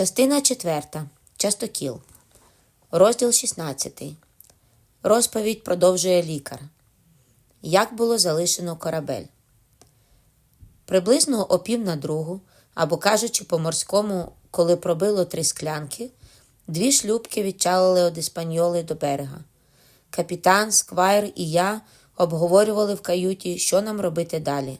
Частина 4. Частокіл. Розділ 16. Розповідь продовжує лікар. Як було залишено корабель. Приблизно о пів на другу, або кажучи по-морському, коли пробило три склянки, дві шлюбки відчалили од іспаньоли до берега. Капітан, сквайр і я обговорювали в каюті, що нам робити далі.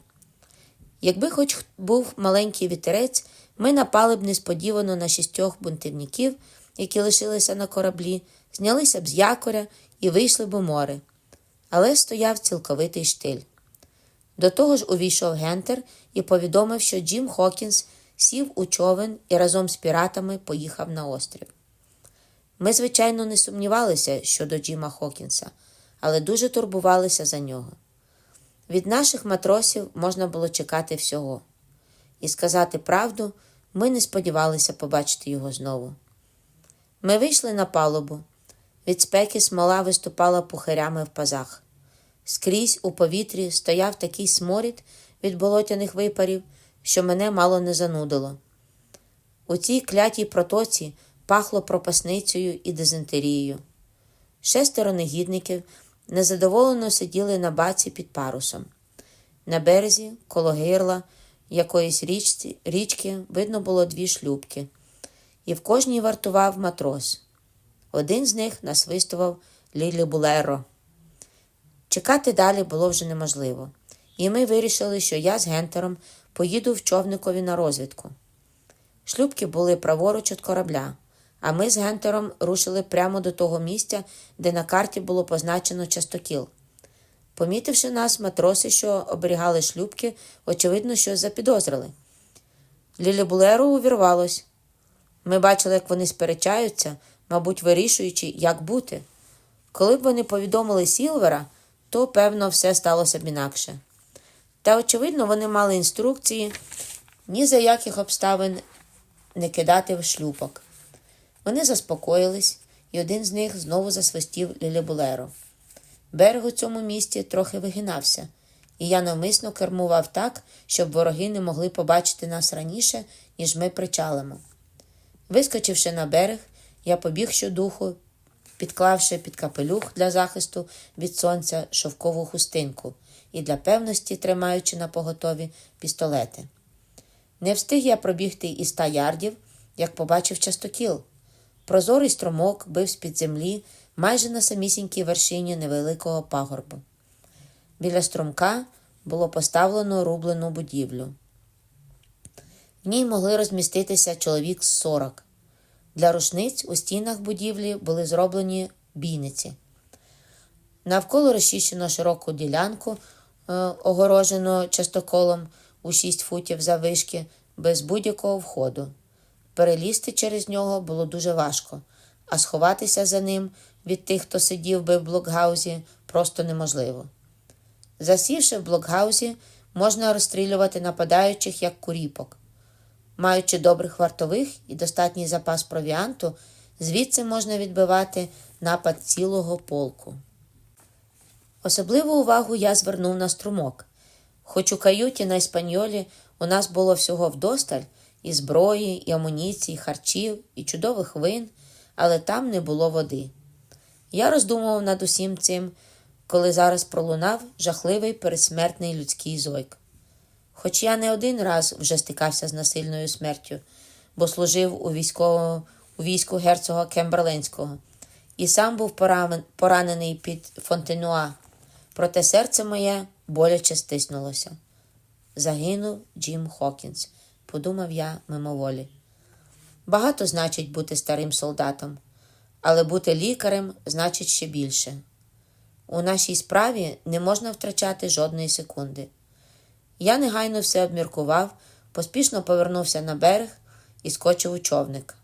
Якби хоч був маленький вітерець, ми напали б несподівано на шістьох бунтівників, які лишилися на кораблі, знялися б з якоря і вийшли б у море. Але стояв цілковитий штиль. До того ж увійшов Гентер і повідомив, що Джим Хокінс сів у човен і разом з піратами поїхав на острів. Ми, звичайно, не сумнівалися щодо Джима Хокінса, але дуже турбувалися за нього. Від наших матросів можна було чекати всього. І сказати правду, ми не сподівалися побачити його знову. Ми вийшли на палубу. Від спеки смола виступала пухирями в пазах. Скрізь у повітрі стояв такий сморід від болотяних випарів, що мене мало не занудило. У цій клятій протоці пахло пропасницею і дизентерією. Шестеро негідників незадоволено сиділи на баці під парусом. На березі, коло гирла якоїсь річці, річки, видно було дві шлюбки, і в кожній вартував матрос. Один з них насвистував Лілі Булеро. Чекати далі було вже неможливо, і ми вирішили, що я з Гентером поїду в човникові на розвідку. Шлюбки були праворуч від корабля, а ми з Гентером рушили прямо до того місця, де на карті було позначено частокіл. Помітивши нас, матроси, що оберігали шлюбки, очевидно, щось запідозрили. Лілібулеру увірвалось. Ми бачили, як вони сперечаються, мабуть, вирішуючи, як бути. Коли б вони повідомили Сілвера, то, певно, все сталося б інакше. Та, очевидно, вони мали інструкції ні за яких обставин не кидати в шлюпок. Вони заспокоїлись, і один з них знову засвистів Лілібулеро. Берег у цьому місті трохи вигинався, і я навмисно кермував так, щоб вороги не могли побачити нас раніше, ніж ми причалимо. Вискочивши на берег, я побіг щодуху, підклавши під капелюх для захисту від сонця шовкову хустинку і для певності тримаючи на поготові пістолети. Не встиг я пробігти і ста ярдів, як побачив частокіл. Прозорий струмок бив з-під землі майже на самісінькій вершині невеликого пагорбу. Біля струмка було поставлено рублену будівлю. В ній могли розміститися чоловік з сорок. Для рушниць у стінах будівлі були зроблені бійниці. Навколо розчищено широку ділянку, е, огорожену частоколом у 6 футів заввишки, без будь-якого входу. Перелізти через нього було дуже важко, а сховатися за ним від тих, хто сидів би в блокгаузі, просто неможливо. Засівши в блокгаузі, можна розстрілювати нападаючих як куріпок. Маючи добрих вартових і достатній запас провіанту, звідси можна відбивати напад цілого полку. Особливу увагу я звернув на струмок. Хоч у каюті на Іспаньолі у нас було всього вдосталь і зброї, і амуніції, і харчів, і чудових вин, але там не було води. Я роздумував над усім цим, коли зараз пролунав жахливий пересмертний людський зойк. Хоч я не один раз вже стикався з насильною смертю, бо служив у військовому, у війську герцога Кемберленського і сам був поранений під Фонтенуа, проте серце моє боляче стиснулося. Загинув Джим Хокінс, подумав я мимоволі. Багато значить бути старим солдатом, але бути лікарем значить ще більше. У нашій справі не можна втрачати жодної секунди. Я негайно все обміркував, поспішно повернувся на берег і скочив у човник.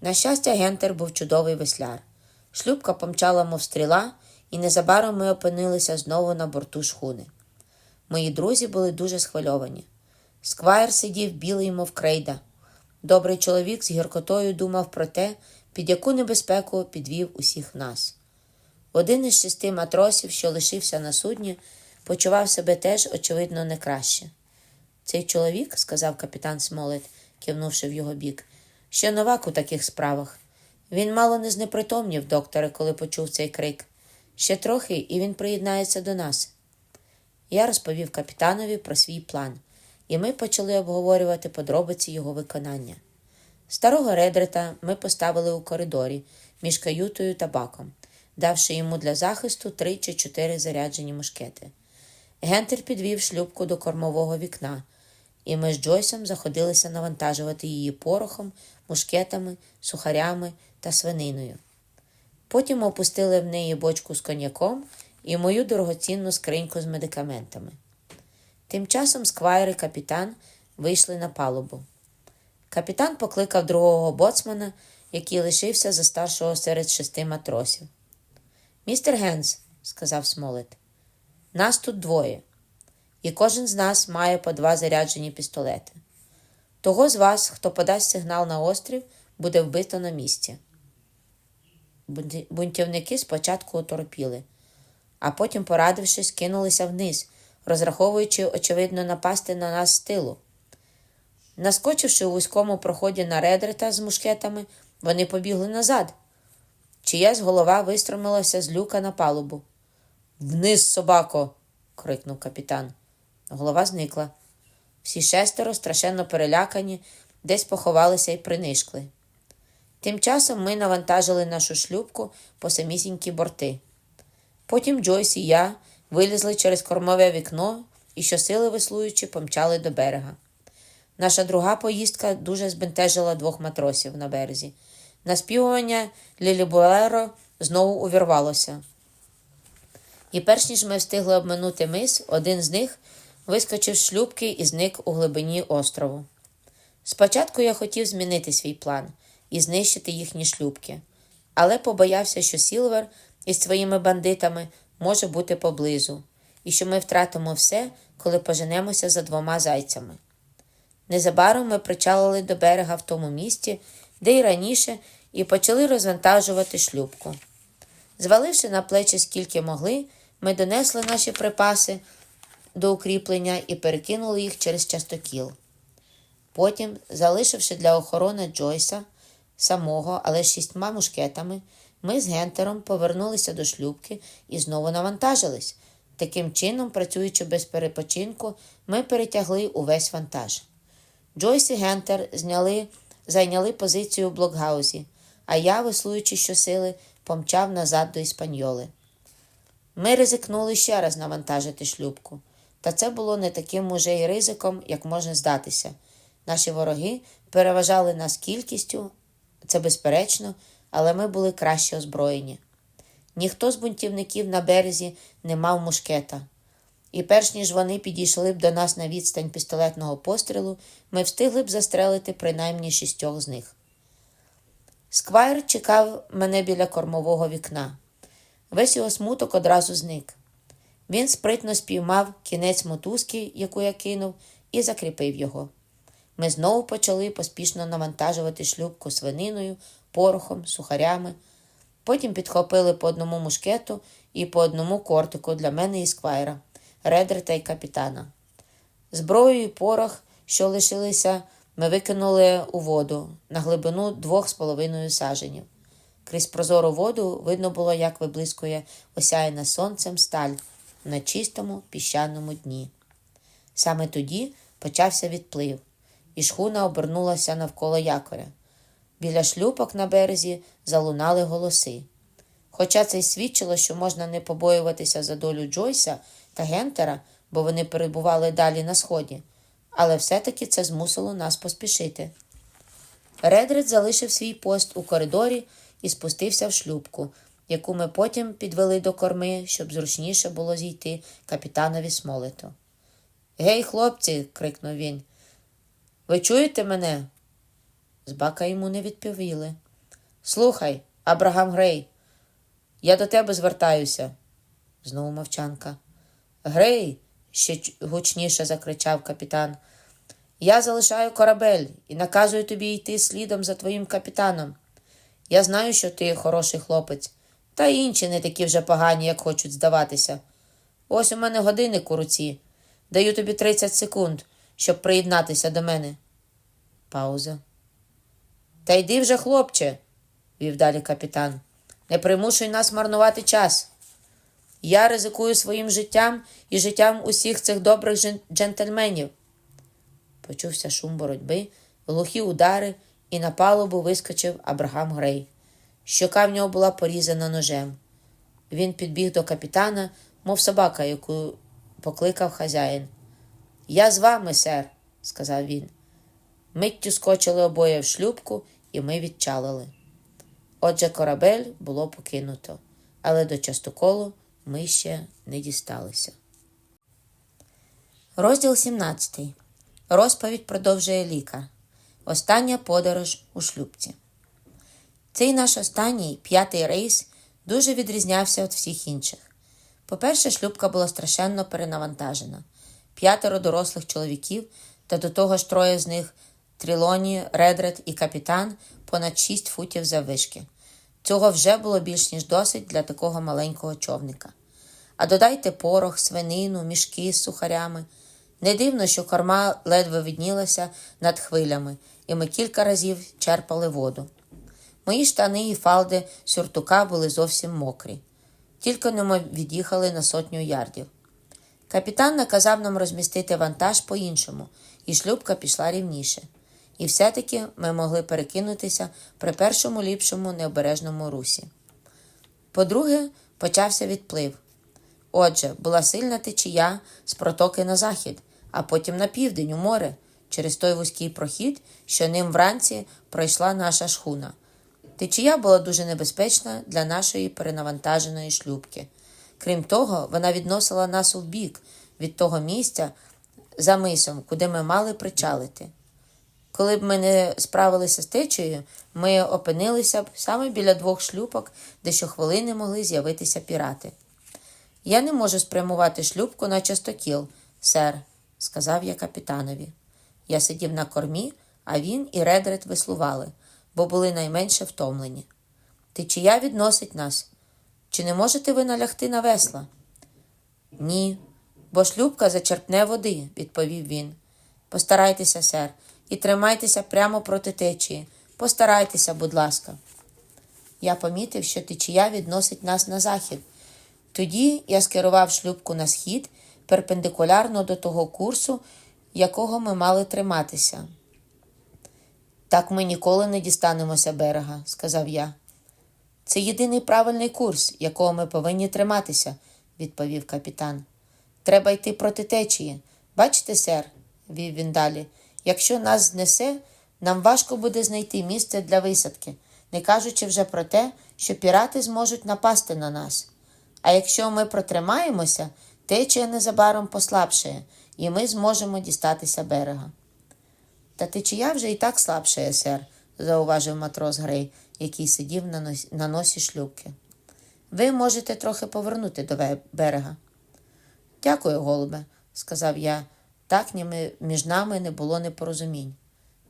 На щастя, Гентер був чудовий весляр. Шлюбка помчала, мов стріла, і незабаром ми опинилися знову на борту шхуни. Мої друзі були дуже схвильовані. Сквайр сидів білий, мов крейда. Добрий чоловік з гіркотою думав про те, під яку небезпеку підвів усіх нас. Один із шести матросів, що лишився на судні, почував себе теж, очевидно, не краще. Цей чоловік, сказав капітан Смолет, кивнувши в його бік, Ще новак у таких справах. Він мало не знепритомнів, докторе, коли почув цей крик. Ще трохи, і він приєднається до нас. Я розповів капітанові про свій план, і ми почали обговорювати подробиці його виконання. Старого Редрета ми поставили у коридорі між каютою та баком, давши йому для захисту три чи чотири заряджені мушкети. Гентер підвів шлюпку до кормового вікна, і ми з Джойсом заходилися навантажувати її порохом, мушкетами, сухарями та свининою. Потім опустили в неї бочку з коньяком і мою дорогоцінну скриньку з медикаментами. Тим часом сквайр і капітан вийшли на палубу. Капітан покликав другого боцмана, який лишився за старшого серед шести матросів. Містер Генс, сказав Смолет, нас тут двоє, і кожен з нас має по два заряджені пістолети. Того з вас, хто подасть сигнал на острів, буде вбито на місці. Бунтівники спочатку оторопіли, а потім, порадившись, кинулися вниз, розраховуючи, очевидно, напасти на нас з тилу. Наскочивши у вузькому проході на редрета з мушкетами, вони побігли назад. Чиясь голова вистромилася з люка на палубу. Вниз, собако. крикнув капітан. Голова зникла. Всі шестеро, страшенно перелякані, десь поховалися і принишкли. Тим часом ми навантажили нашу шлюпку по самісінькі борти. Потім Джойс і я вилізли через кормове вікно і, щосили веслуючи, помчали до берега. Наша друга поїздка дуже збентежила двох матросів на березі. Наспівування Лілібуеро знову увірвалося. І перш ніж ми встигли обминути мис, один з них вискочив з шлюбки і зник у глибині острову. Спочатку я хотів змінити свій план і знищити їхні шлюбки, але побоявся, що Сілвер із своїми бандитами може бути поблизу, і що ми втратимо все, коли поженемося за двома зайцями. Незабаром ми причалили до берега в тому місці, де й раніше, і почали розвантажувати шлюбку. Зваливши на плечі скільки могли, ми донесли наші припаси до укріплення і перекинули їх через частокіл. Потім, залишивши для охорони Джойса самого, але з шістьма мушкетами, ми з Гентером повернулися до шлюбки і знову навантажились. Таким чином, працюючи без перепочинку, ми перетягли увесь вантаж. Джойс і Гентер зняли, зайняли позицію в блокгаузі, а я, веслуючи щосили, помчав назад до Іспаньоли. Ми ризикнули ще раз навантажити шлюбку, та це було не таким уже й ризиком, як може здатися. Наші вороги переважали нас кількістю, це безперечно, але ми були краще озброєні. Ніхто з бунтівників на березі не мав мушкета. І перш ніж вони підійшли б до нас на відстань пістолетного пострілу, ми встигли б застрелити принаймні шістьох з них. Сквайр чекав мене біля кормового вікна. Весь його смуток одразу зник. Він спритно спіймав кінець мотузки, яку я кинув, і закріпив його. Ми знову почали поспішно навантажувати шлюбку свининою, порохом, сухарями. Потім підхопили по одному мушкету і по одному кортику для мене і сквайра, редерта і капітана. Зброю і порох, що лишилися, ми викинули у воду на глибину двох з половиною саженів. Крізь прозору воду видно було, як виблискує осяяна сонцем сталь на чистому піщаному дні. Саме тоді почався відплив, і шхуна обернулася навколо якоря. Біля шлюпок на березі залунали голоси. Хоча це й свідчило, що можна не побоюватися за долю Джойса та Гентера, бо вони перебували далі на сході, але все-таки це змусило нас поспішити. Редред залишив свій пост у коридорі і спустився в шлюпку, яку ми потім підвели до корми, щоб зручніше було зійти капітанові смолету. Гей, хлопці. крикнув він. Ви чуєте мене? З бака йому не відповіли. Слухай, Абрагам Грей, я до тебе звертаюся. Знову мовчанка. Грей, ще гучніше закричав капітан. Я залишаю корабель і наказую тобі йти слідом за твоїм капітаном. Я знаю, що ти хороший хлопець, та інші не такі вже погані, як хочуть здаватися. Ось у мене годинник у руці. Даю тобі 30 секунд, щоб приєднатися до мене. Пауза. Та йди вже, хлопче, вів далі капітан. Не примушуй нас марнувати час. Я ризикую своїм життям і життям усіх цих добрих джентльменів. Почувся шум боротьби, глухі удари, і на палубу вискочив Абрагам Грей. Щока в нього була порізана ножем. Він підбіг до капітана, мов собака, яку покликав хазяїн. Я з вами, сер, сказав він. Миттю скочили обоє в шлюбку, і ми відчалили. Отже, корабель було покинуто, але до частоколу ми ще не дісталися. Розділ 17. Розповідь продовжує лікар. Остання подорож у шлюбці. Цей наш останній п'ятий рейс дуже відрізнявся від всіх інших. По-перше, шлюбка була страшенно перенавантажена. П'ятеро дорослих чоловіків, та до того ж троє з них Трілоні, Редред і капітан понад шість футів заввишки. Цього вже було більш ніж досить для такого маленького човника. А додайте порох, свинину, мішки з сухарями. Не дивно, що корма ледве виднілася над хвилями, і ми кілька разів черпали воду. Мої штани і фалди сюртука були зовсім мокрі. Тільки не ми від'їхали на сотню ярдів. Капітан наказав нам розмістити вантаж по-іншому, і шлюбка пішла рівніше. І все-таки ми могли перекинутися при першому ліпшому необережному русі. По-друге, почався відплив. Отже, була сильна течія з протоки на захід, а потім на південь у море, через той вузький прохід, що ним вранці пройшла наша шхуна. Течія була дуже небезпечна для нашої перенавантаженої шлюбки. Крім того, вона відносила нас у бік від того місця за мисом, куди ми мали причалити. Коли б ми не справилися з течією, ми опинилися б саме біля двох шлюпок, де щохвилини могли з'явитися пірати. Я не можу спрямувати шлюбку на частокіл, сер, сказав я капітанові. Я сидів на кормі, а він і Редред веслували, бо були найменше втомлені. Течія відносить нас. Чи не можете ви налягти на весла? Ні, бо шлюбка зачерпне води, відповів він. Постарайтеся, сер, і тримайтеся прямо проти течії. Постарайтеся, будь ласка. Я помітив, що течія відносить нас на захід. Тоді я скерував шлюбку на схід перпендикулярно до того курсу, якого ми мали триматися. Так ми ніколи не дістанемося берега, сказав я. Це єдиний правильний курс, якого ми повинні триматися, відповів капітан. Треба йти проти течії. Бачите, сер, вів він далі, якщо нас знесе, нам важко буде знайти місце для висадки, не кажучи вже про те, що пірати зможуть напасти на нас. А якщо ми протримаємося, течія незабаром послабшає, і ми зможемо дістатися берега. Та течія вже і так слабшає, сер, зауважив матрос Грей, який сидів на носі, на носі шлюбки. Ви можете трохи повернути до берега. Дякую, голубе, сказав я. Так між нами не було непорозумінь.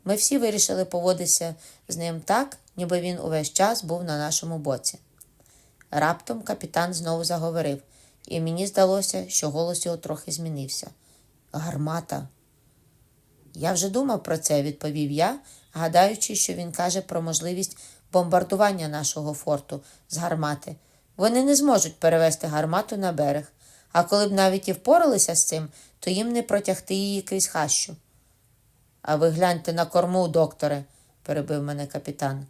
Ми всі вирішили поводитися з ним так, ніби він увесь час був на нашому боці. Раптом капітан знову заговорив, і мені здалося, що голос його трохи змінився. Гармата. Я вже думав про це, відповів я, гадаючи, що він каже про можливість бомбардування нашого форту з гармати. Вони не зможуть перевести гармату на берег, а коли б навіть і впоралися з цим, то їм не протягти її крізь хащу. А ви гляньте на корму, докторе, перебив мене капітан.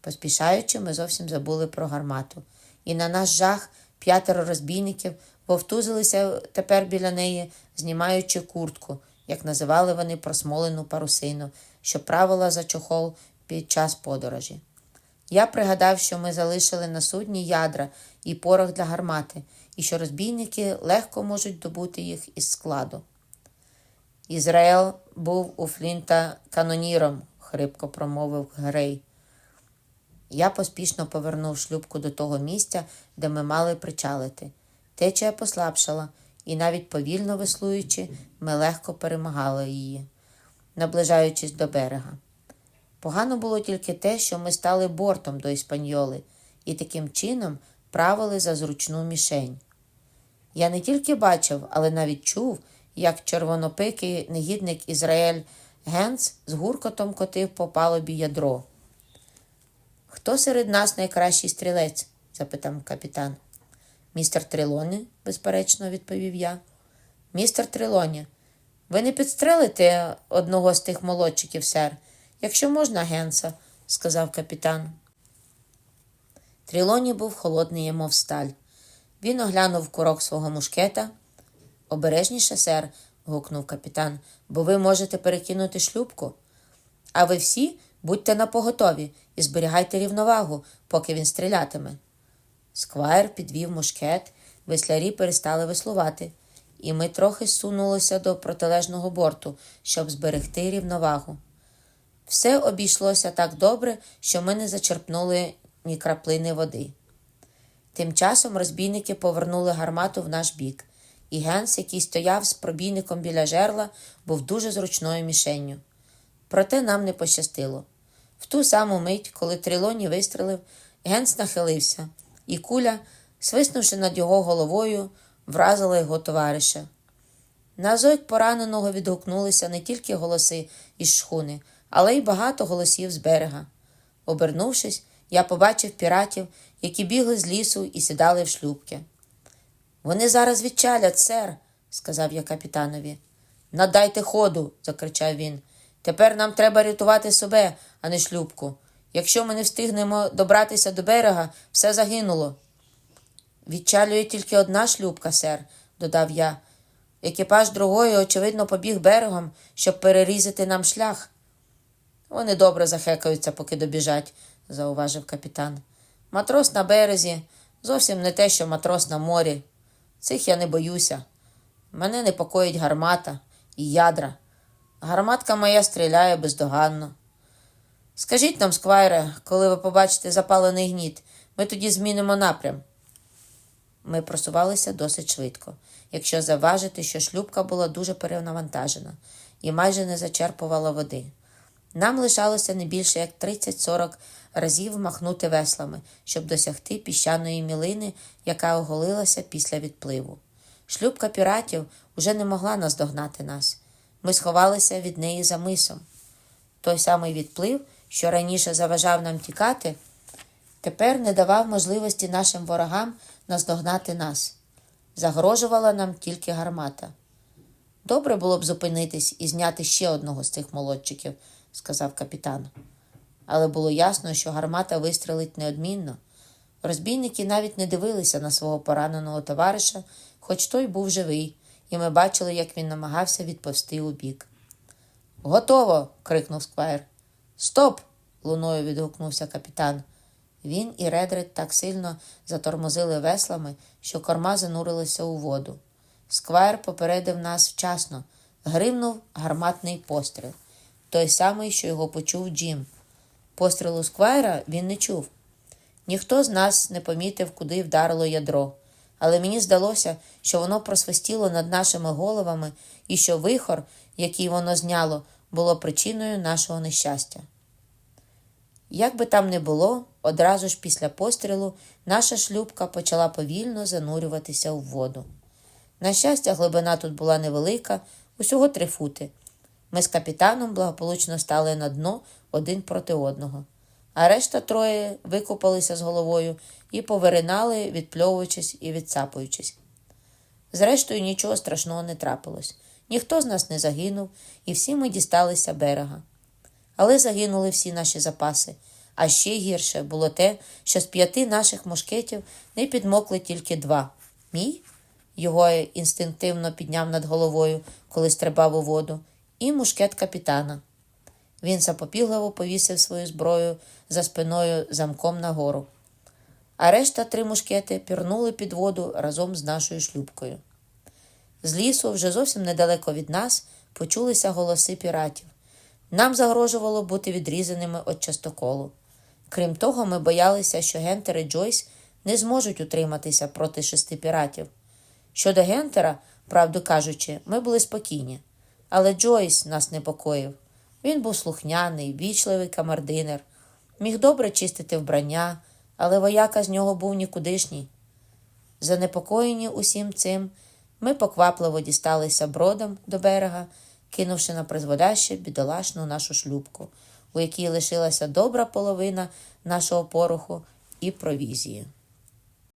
Поспішаючи, ми зовсім забули про гармату. І на наш жах п'ятеро розбійників вовтузилися тепер біля неї, знімаючи куртку, як називали вони просмолену парусину, що правила за чохол під час подорожі. Я пригадав, що ми залишили на судні ядра і порох для гармати, і що розбійники легко можуть добути їх із складу. Ізраїл був у Флінта каноніром, хрипко промовив Грей. Я поспішно повернув шлюбку до того місця, де ми мали причалити. Течія послабшала, і навіть повільно веслуючи, ми легко перемагали її, наближаючись до берега. Погано було тільки те, що ми стали бортом до Іспаньоли і таким чином правили за зручну мішень. Я не тільки бачив, але навіть чув, як червонопикий негідник Ізраїль Генц з гуркотом котив по палубі ядро. Хто серед нас найкращий стрілець? запитав капітан. Містер Трилоні, безперечно, відповів я. Містер Трилоні, ви не підстрелите одного з тих молодчиків, сер, якщо можна, Генса, сказав капітан. Трілоні був холодний, мов сталь. Він оглянув курок свого мушкета. Обережніше, сер, гукнув капітан, бо ви можете перекинути шлюбку. А ви всі будьте напоготові і зберігайте рівновагу, поки він стрілятиме. Сквайр підвів мушкет, веслярі перестали веслувати, і ми трохи сунулися до протилежного борту, щоб зберегти рівновагу. Все обійшлося так добре, що ми не зачерпнули ні краплини води. Тим часом розбійники повернули гармату в наш бік, і Генс, який стояв з пробійником біля жерла, був дуже зручною мішенню. Проте нам не пощастило. В ту саму мить, коли Трилоні вистрелив, Генс нахилився, і куля, свиснувши над його головою, вразила його товариша. На зойк пораненого відгукнулися не тільки голоси із шхуни, але й багато голосів з берега. Обернувшись, я побачив піратів, які бігли з лісу і сідали в шлюбки. Вони зараз відчалять, сер, сказав я капітанові. Надайте ходу, закричав він. Тепер нам треба рятувати себе, а не шлюбку. Якщо ми не встигнемо добратися до берега, все загинуло. Відчалює тільки одна шлюбка, сер, додав я. Екіпаж другої, очевидно, побіг берегом, щоб перерізати нам шлях. Вони добре захекаються, поки добіжать, зауважив капітан. Матрос на березі зовсім не те, що матрос на морі. Цих я не боюся. Мене непокоїть гармата і ядра. Гарматка моя стріляє бездоганно. Скажіть нам, сквайре, коли ви побачите запалений гніт, ми тоді змінимо напрям. Ми просувалися досить швидко, якщо заважити, що шлюбка була дуже перенавантажена і майже не зачерпувала води. Нам лишалося не більше як 30-40 разів махнути веслами, щоб досягти піщаної мілини, яка оголилася після відпливу. Шлюбка піратів уже не могла наздогнати нас. Ми сховалися від неї за мисом. Той самий відплив, що раніше заважав нам тікати, тепер не давав можливості нашим ворогам наздогнати нас. Загрожувала нам тільки гармата. Добре було б зупинитись і зняти ще одного з цих молодчиків, сказав капітан. Але було ясно, що гармата вистрелить неодмінно. Розбійники навіть не дивилися на свого пораненого товариша, хоч той був живий, і ми бачили, як він намагався відповсти у бік. Готово. крикнув сквайр. Стоп. луною відгукнувся капітан. Він і Редред так сильно затормозили веслами, що корма занурилася у воду. Сквайр попередив нас вчасно, гримнув гарматний постріл, той самий, що його почув Джим. Пострілу Сквайра він не чув. Ніхто з нас не помітив, куди вдарило ядро, але мені здалося, що воно просвистіло над нашими головами і що вихор, який воно зняло, було причиною нашого нещастя. Як би там не було, одразу ж після пострілу наша шлюбка почала повільно занурюватися у воду. На щастя, глибина тут була невелика, усього три фути. Ми з капітаном благополучно стали на дно один проти одного, а решта троє викупалися з головою і повиринали, відпльовуючись і відсапуючись. Зрештою, нічого страшного не трапилось. Ніхто з нас не загинув, і всі ми дісталися берега. Але загинули всі наші запаси. А ще гірше було те, що з п'яти наших мушкетів не підмокли тільки два. Мій його інстинктивно підняв над головою, коли стрибав у воду, і мушкет капітана. Він запопігливо повісив свою зброю за спиною замком нагору. А решта три мушкети пірнули під воду разом з нашою шлюбкою. З лісу, вже зовсім недалеко від нас, почулися голоси піратів. Нам загрожувало бути відрізаними від частоколу. Крім того, ми боялися, що Гентер і Джойс не зможуть утриматися проти шести піратів. Щодо Гентера, правду кажучи, ми були спокійні, але Джойс нас непокоїв. Він був слухняний, вічливий камардинер, міг добре чистити вбрання, але вояка з нього був нікудишній. Занепокоєні усім цим, ми поквапливо дісталися бродом до берега, кинувши на призволяще бідолашну нашу шлюбку, у якій лишилася добра половина нашого пороху і провізії.